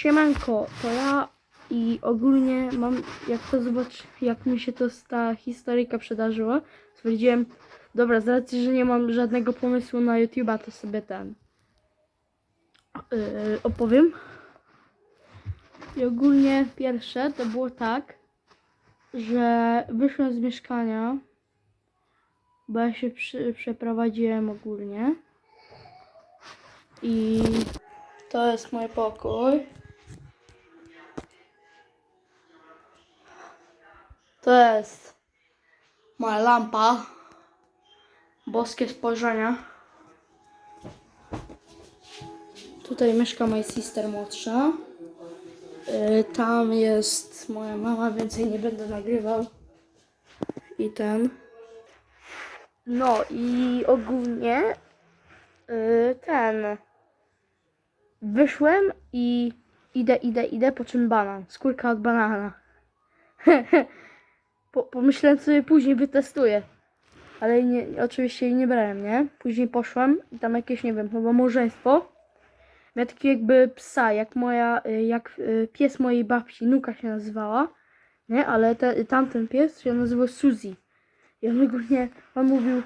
Siemanko, to ja i ogólnie mam, jak to zobacz, jak mi się to ta historyjka przydarzyła, stwierdziłem, dobra, z racji, że nie mam żadnego pomysłu na YouTube'a, to sobie ten yy, opowiem. I ogólnie pierwsze to było tak, że wyszłem z mieszkania, bo ja się przy, przeprowadziłem ogólnie. I to jest mój pokój. To jest moja lampa. Boskie spojrzenia. Tutaj mieszka moja sister młodsza. Yy, Tam jest moja mama, więcej nie będę nagrywał. I ten. No i ogólnie yy, ten. Wyszłem i idę, idę, idę, po czym banan. Skórka od banana. po, pomyślałem sobie później wytestuję. Ale nie, oczywiście jej nie brałem, nie? Później poszłem i tam jakieś, nie wiem, chyba małżeństwo. Miał taki jakby psa, jak moja, y, jak y, pies mojej babci, Nuka się nazywała. Nie? Ale te, tamten pies się nazywał Suzy. I on ogólnie, on mówił,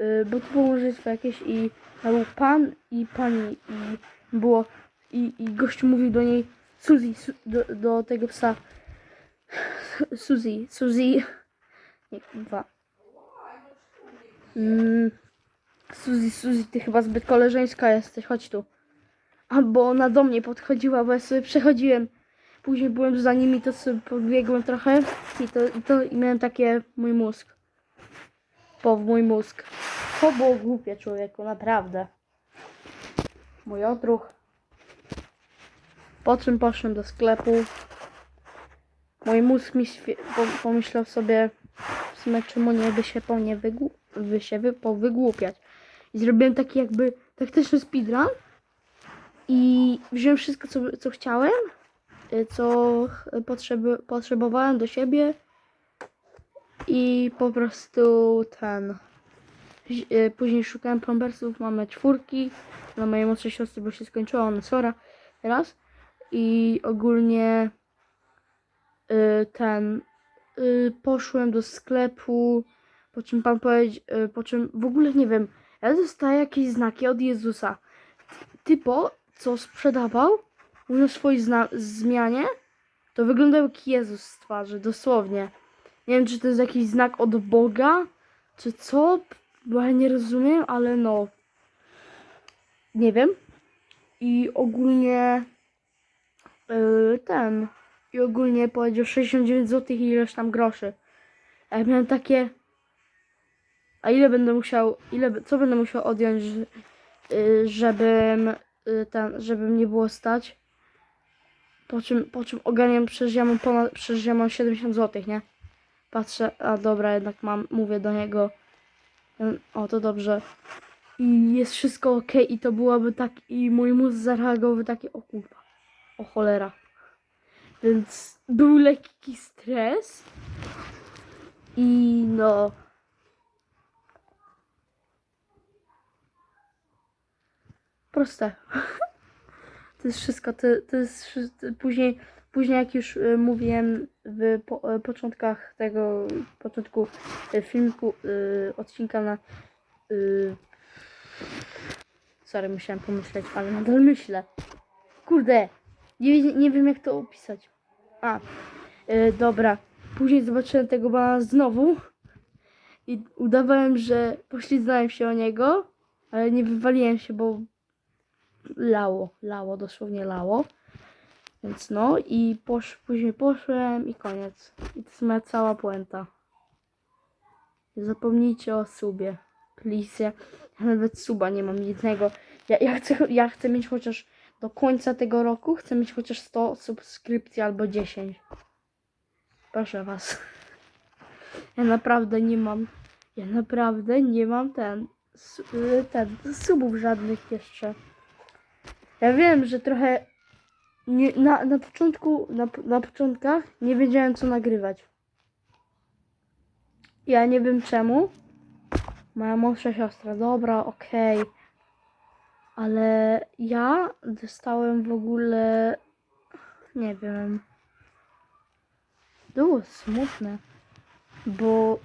y, bo to było małżeństwo jakieś i tam był pan i pani i było, i, i gościu mówił do niej Suzy, su, do, do tego psa Suzy, Suzy, nie, dwa. Mm, Suzy, Suzy, ty chyba zbyt koleżeńska jesteś, chodź tu. Albo ona do mnie podchodziła, bo ja sobie przechodziłem. Później byłem za nimi, to sobie podbiegłem trochę i to, i to i miałem takie mój mózg. Po mój mózg. To było głupie człowieku, naprawdę. Mój odruch. Po czym poszedłem do sklepu. Mój mózg mi pomyślał sobie, w sumie czemu nie by się po mnie wygłu- by się wy- powygłupiać. I zrobiłem taki jakby taktyczny speedrun. I wziąłem wszystko, co, co chciałem, y, co potrzeby, potrzebowałem do siebie. I po prostu ten. y, Później szukałem plombersów, mamy czwórki. Dla mojej młodszej siostry, bo się skończyła, ona Sora teraz. I ogólnie ten. y, Poszłem do sklepu, po czym pan powiedział, po czym w ogóle nie wiem, ja dostaję jakieś znaki od Jezusa. Typo, co sprzedawał, mówiąc o swojej zmianie, to wyglądał jak Jezus z twarzy, dosłownie. Nie wiem, czy to jest jakiś znak od Boga, czy co, bo ja nie rozumiem, ale no. Nie wiem. I ogólnie yy, ten. Ogólnie powiedział 69 zł i ileś tam groszy. A ja miałem takie. A ile będę musiał. Ile, co będę musiał odjąć, yy, żebym. Yy, ten, żeby nie było stać. Po czym, po czym ogarniam, przecież ja mam ponad, mam 70 zł, nie? Patrzę, a dobra, jednak mam, mówię do niego. Ym, O, to dobrze. I jest wszystko ok, i to byłaby tak, i mój mózg zareagowałby takie, o kurwa, o cholera. Więc był lekki stres. I no. Proste. To jest wszystko. To, to jest później, później jak już y, mówiłem w po, y, początkach tego początku y, filmiku, odcinka na. Sorry, musiałem pomyśleć, ale nadal myślę. Kurde, nie, nie wiem jak to opisać. A, y, dobra. Później zobaczyłem tego bana znowu i udawałem, że pośliznąłem się o niego, ale nie wywaliłem się, bo lało, lało, dosłownie lało. Więc no i posz, później poszłem i koniec. I to jest moja cała puenta. Zapomnijcie o subie. Please. Ja, ja nawet suba nie mam jednego. Ja, ja, chcę, ja chcę mieć chociaż do końca tego roku, chcę mieć chociaż 100 subskrypcji albo 10. Proszę was. Ja naprawdę nie mam. Ja naprawdę nie mam ten. y, ten subów żadnych jeszcze. Ja wiem, że trochę nie, na, na początku, na, na początkach nie wiedziałem co nagrywać. Ja nie wiem czemu. Moja młodsza siostra, dobra, okej. Ale ja dostałem w ogóle nie wiem. Było smutne, bo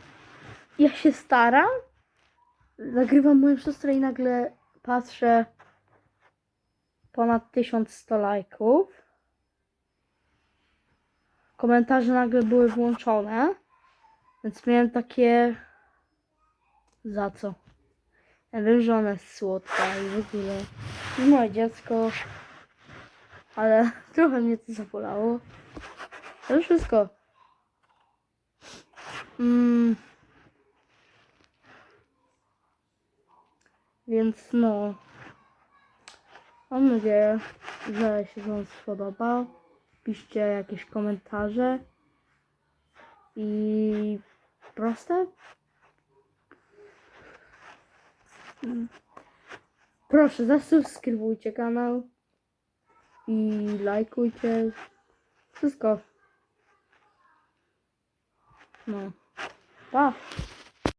ja się staram, nagrywam moją siostrę i nagle patrzę ponad 1100 lajków. Komentarze nagle były włączone, więc miałem takie za co? Ja wiem, że ona jest słodka i w ogóle moje dziecko, ale trochę mnie to zabolało. To już wszystko. Mm. Więc no. Mam nadzieję, że się Wam spodoba. Piszcie jakieś komentarze. I proste. Mm. Proszę, zasubskrybujcie kanał. I lajkujcie. Wszystko. No. Pa.